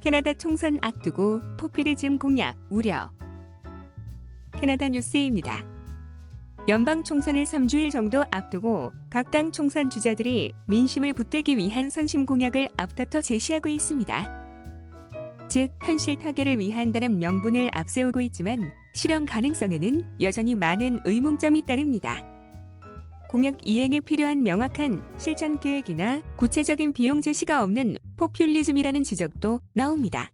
캐나다 총선 앞두고 포퓰리즘 공약 우려. 캐나다 뉴스입니다. 연방 총선을 3주일 정도 앞두고 각 당 총선 주자들이 민심을 붙들기 위한 선심 공약을 앞다퉈 제시하고 있습니다. 즉 현실 타결을 위한다는 명분을 앞세우고 있지만 실현 가능성에는 여전히 많은 의문점이 따릅니다. 공약 이행에 필요한 명확한 실천 계획이나 구체적인 비용 제시가 없는 포퓰리즘이라는 지적도 나옵니다.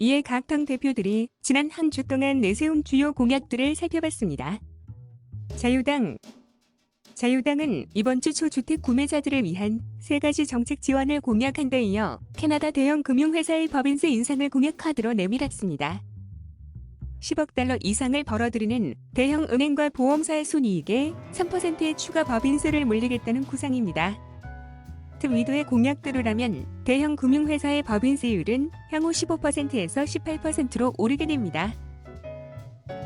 이에 각 당 대표들이 지난 한 주 동안 내세운 주요 공약들을 살펴봤습니다. 자유당 자유당은 이번 주 초 주택 구매자들을 위한 세 가지 정책 지원을 공약한 데 이어 캐나다 대형 금융회사의 법인세 인상을 공약하드로 내밀었습니다. 10억 달러 이상을 벌어들이는 대형 은행과 보험사의 순이익에 3%의 추가 법인세를 물리겠다는 구상입니다. 트위도의 공약대로라면 대형 금융회사의 법인세율은 향후 15%에서 18%로 오르게 됩니다.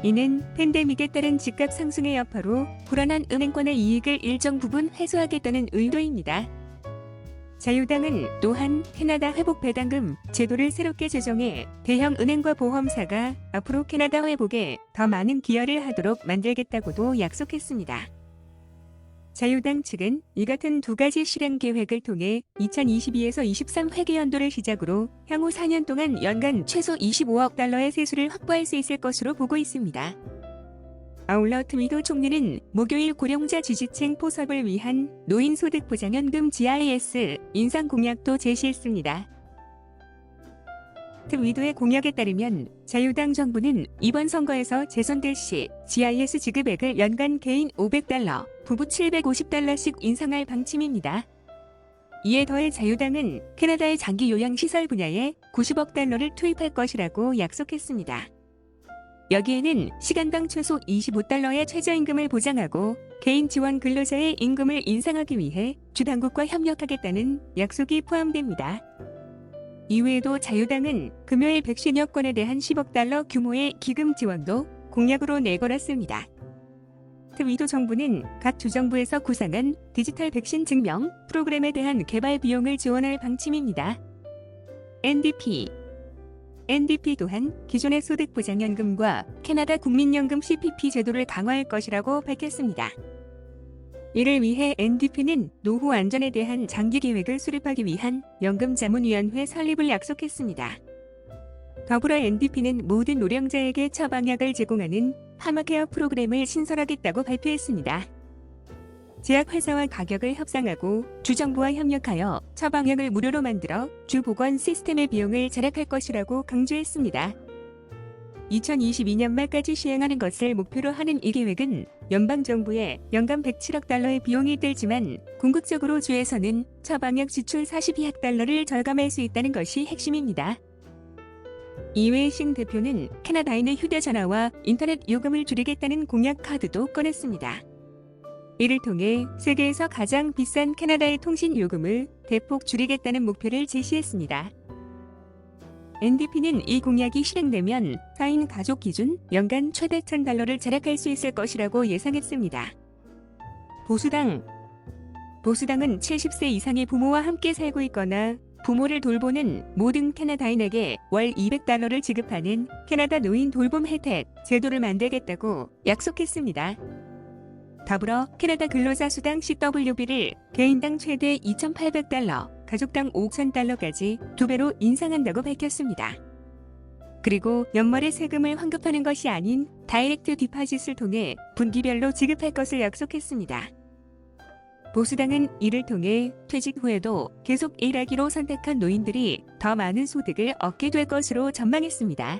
이는 팬데믹에 따른 집값 상승의 여파로 불안한 은행권의 이익을 일정 부분 회수하겠다는 의도입니다. 자유당은 또한 캐나다 회복 배당금 제도를 새롭게 제정해 대형 은행과 보험사가 앞으로 캐나다 회복에 더 많은 기여를 하도록 만들겠다고도 약속했습니다. 자유당 측은 이 같은 두 가지 실행 계획을 통해 2022에서 23 회계연도를 시작으로 향후 4년 동안 연간 최소 25억 달러의 세수를 확보할 수 있을 것으로 보고 있습니다. 아울러 트위도 총리는 목요일 고령자 지지층 포섭을 위한 노인소득보장연금 GIS 인상 공약도 제시했습니다. 트위도의 공약에 따르면 자유당 정부는 이번 선거에서 재선될 시 GIS 지급액을 연간 개인 500달러, 부부 750달러씩 인상할 방침입니다. 이에 더해 자유당은 캐나다의 장기 요양시설 분야에 90억 달러를 투입할 것이라고 약속했습니다. 여기에는 시간당 최소 25달러의 최저임금을 보장하고 개인 지원 근로자의 임금을 인상하기 위해 주당국과 협력하겠다는 약속이 포함됩니다. 이외에도 자유당은 금요일 백신 여권에 대한 10억 달러 규모의 기금 지원도 공약으로 내걸었습니다. 트위도 정부는 각 주정부에서 구상한 디지털 백신 증명 프로그램에 대한 개발 비용을 지원할 방침입니다. NDP NDP 또한 기존의 소득보장연금과 캐나다 국민연금 CPP 제도를 강화할 것이라고 밝혔습니다. 이를 위해 NDP는 노후 안전에 대한 장기 계획을 수립하기 위한 연금자문위원회 설립을 약속했습니다. 더불어 NDP는 모든 노령자에게 처방약을 제공하는 파마케어 프로그램을 신설하겠다고 발표했습니다. 제약회사와 가격을 협상하고 주정부와 협력하여 처방약을 무료로 만들어 주보건 시스템의 비용을 절약할 것이라고 강조했습니다. 2022년 말까지 시행하는 것을 목표로 하는 이 계획은 연방정부에 연간 107억 달러의 비용이 들지만 궁극적으로 주에서는 처방약 지출 42억 달러를 절감할 수 있다는 것이 핵심입니다. 이외에 싱 대표는 캐나다인의 휴대전화와 인터넷 요금을 줄이겠다는 공약 카드도 꺼냈습니다. 이를 통해 세계에서 가장 비싼 캐나다의 통신 요금을 대폭 줄이겠다는 목표를 제시했습니다. NDP는 이 공약이 실행되면 4인 가족 기준 연간 최대 1000달러를 절약할 수 있을 것이라고 예상했습니다. 보수당 보수당은 70세 이상의 부모와 함께 살고 있거나 부모를 돌보는 모든 캐나다인에게 월 200달러를 지급하는 캐나다 노인 돌봄 혜택 제도를 만들겠다고 약속했습니다. 더불어 캐나다 근로자 수당 CWB를 개인당 최대 2,800달러, 가족당 5,000달러까지 두 배로 인상한다고 밝혔습니다. 그리고 연말에 세금을 환급하는 것이 아닌 다이렉트 디파짓을 통해 분기별로 지급할 것을 약속했습니다. 보수당은 이를 통해 퇴직 후에도 계속 일하기로 선택한 노인들이 더 많은 소득을 얻게 될 것으로 전망했습니다.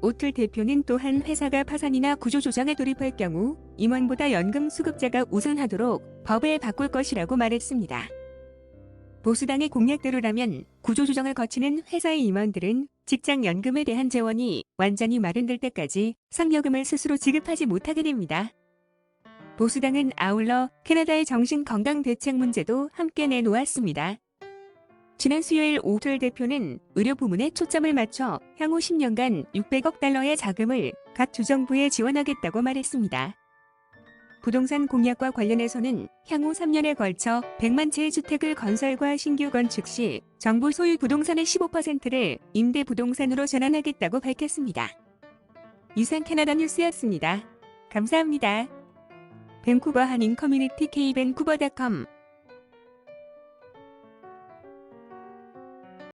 오틀 대표는 또한 회사가 파산이나 구조조정에 돌입할 경우 임원보다 연금 수급자가 우선하도록 법을 바꿀 것이라고 말했습니다. 보수당의 공약대로라면 구조조정을 거치는 회사의 임원들은 직장 연금에 대한 재원이 완전히 마련될 때까지 상여금을 스스로 지급하지 못하게 됩니다. 보수당은 아울러 캐나다의 정신건강 대책 문제도 함께 내놓았습니다. 지난 수요일 오톨 대표는 의료 부문에 초점을 맞춰 향후 10년간 600억 달러의 자금을 각 주정부에 지원하겠다고 말했습니다. 부동산 공약과 관련해서는 향후 3년에 걸쳐 100만 채의 주택을 건설과 신규 건축 시 정부 소유 부동산의 15%를 임대 부동산으로 전환하겠다고 밝혔습니다. 이상 캐나다 뉴스였습니다. 감사합니다. 밴쿠버 한인 커뮤니티 KBN95.com.